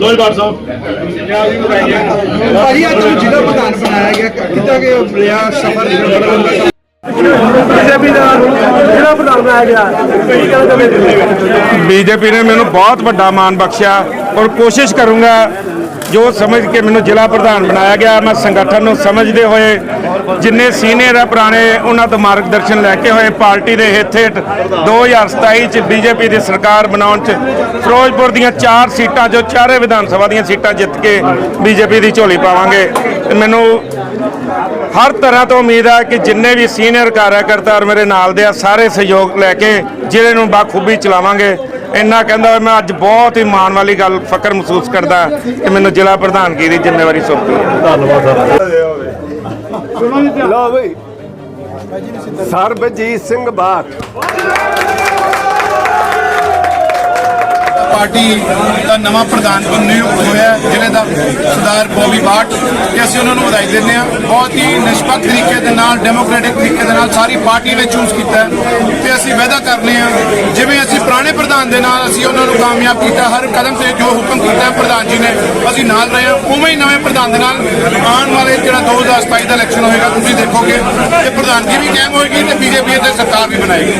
ਬਾਰ ਸਾਹਿਬ। ਭਾਜੀ ਅੱਜ ਜ਼ਿਲ੍ਹਾ ਪ੍ਰਧਾਨ ਬਣਾਇਆ ਗਿਆ ਕਿੱਦਾਂ ਕਿ ਸਫਰ ਜਿਹੜਾ ਬੀਜੇਪੀ ਦਾ ਪ੍ਰਧਾਨ ਬਣਾਇਆ ਗਿਆ ਬੀਜੇਪੀ ਨੇ ਮੈਨੂੰ ਬਹੁਤ ਵੱਡਾ ਮਾਣ ਬਖਸ਼ਿਆ ਔਰ ਕੋਸ਼ਿਸ਼ ਕਰੂੰਗਾ ਜੋ ਸਮਝ ਕੇ ਮੈਨੂੰ ਜ਼ਿਲ੍ਹਾ ਪ੍ਰਧਾਨ ਬਣਾਇਆ ਗਿਆ ਮੈਂ ਸੰਗਠਨ ਨੂੰ ਸਮਝਦੇ ਹੋਏ ਜਿੰਨੇ ਸੀਨੀਅਰ ਆ ਪੁਰਾਣੇ, ਉਹਨਾਂ ਤੋਂ ਮਾਰਗਦਰਸ਼ਨ ਲੈ ਕੇ ਹੋਏ ਪਾਰਟੀ ਦੇ ਹਿੱਤ ਹੇਠ। 2027 ਚ ਬੀਜੇਪੀ ਦੀ ਸਰਕਾਰ ਬਣਾਉਣ ਚ ਫਿਰੋਜ਼ਪੁਰ ਦੀਆਂ ਚਾਰ ਸੀਟਾਂ, ਜੋ ਚਾਰੇ ਵਿਧਾਨ ਸਭਾ ਦੀਆਂ ਸੀਟਾਂ ਜਿੱਤ ਕੇ ਬੀਜੇਪੀ ਦੀ ਝੋਲੀ ਪਾਵਾਂਗੇ। ਤੇ ਮੈਨੂੰ ਹਰ ਤਰ੍ਹਾਂ ਤੋਂ ਉਮੀਦ ਹੈ ਕਿ ਜਿੰਨੇ ਵੀ ਸੀਨੀਅਰ ਕਾਰਜਕਰਤਾ ਔਰ ਮੇਰੇ ਨਾਲ ਦੇ ਆ, ਸਾਰੇ ਸਹਿਯੋਗ ਲੈ ਕੇ ਜ਼ਿਲ੍ਹੇ ਨੂੰ ਬਾਖੂਬੀ ਚਲਾਵਾਂਗੇ। ਇੰਨਾ ਕਹਿੰਦਾ ਮੈਂ ਅੱਜ ਬਹੁਤ ਹੀ ਮਾਣ ਵਾਲੀ ਗੱਲ, ਫਕਰ ਮਹਿਸੂਸ ਕਰਦਾ ਕਿ ਮੈਨੂੰ ਜ਼ਿਲ੍ਹਾ ਪ੍ਰਧਾਨਗੀ ਦੀ ਜ਼ਿੰਮੇਵਾਰੀ ਸੌਂਪੀ। ਹੈ ਲਓ ਬਈ। ਸਰਬਜੀਤ ਸਿੰਘ ਬਾਠ। ਪਾਰਟੀ ਦਾ ਨਵਾਂ ਪ੍ਰਧਾਨ ਨਿਯੁਕਤ ਹੋਇਆ ਜ਼ਿਲ੍ਹੇ ਦਾ ਸਰਦਾਰ ਬੋਬੀ ਬਾਟ ਤੇ ਅਸੀਂ ਉਹਨਾਂ ਨੂੰ ਵਧਾਈ ਦਿੰਦੇ ਹਾਂ। ਬਹੁਤ ਹੀ ਨਿਸ਼ਪੱਖ ਤਰੀਕੇ ਦੇ ਨਾਲ, ਡੈਮੋਕ੍ਰੈਟਿਕ ਤਰੀਕੇ ਦੇ ਨਾਲ ਸਾਰੀ ਪਾਰਟੀ ਨੇ ਚੂਜ਼ ਕੀਤਾ ਤੇ ਅਸੀਂ ਵਾਅਦਾ ਕਰਨੇ ਆ ਜਿਵੇਂ ਅਸੀਂ ਪੁਰਾਣੇ ਪ੍ਰਧਾਨ ਦੇ ਨਾਲ ਅਸੀਂ ਉਹਨਾਂ ਨੂੰ ਕਾਮਯਾਬ ਕੀਤਾ। ਹਰ ਕਦਮ ਤੇ ਜੋ ਹੁਕਮ ਕੀਤਾ ਪ੍ਰਧਾਨ ਜੀ ਨੇ, ਅਸੀਂ ਨਾਲ ਰਹੇ ਹਾਂ। ਉਵੇਂ ਹੀ ਨਵੇਂ ਪ੍ਰਧਾਨ ਦੇ ਨਾਲ ਆਉਣ ਵਾਲੇ ਜਿਹੜਾ 2027 ਦਾ ਇਲੈਕਸ਼ਨ ਹੋਏਗਾ, ਤੁਸੀਂ ਦੇਖੋਗੇ ਕਿ ਪ੍ਰਧਾਨਗੀ ਵੀ ਕਾਇਮ ਹੋਏਗੀ ਤੇ ਬੀਜੇਪੀ ਤੇ ਸਰਕਾਰ ਵੀ ਬਣਾਏਗੀ।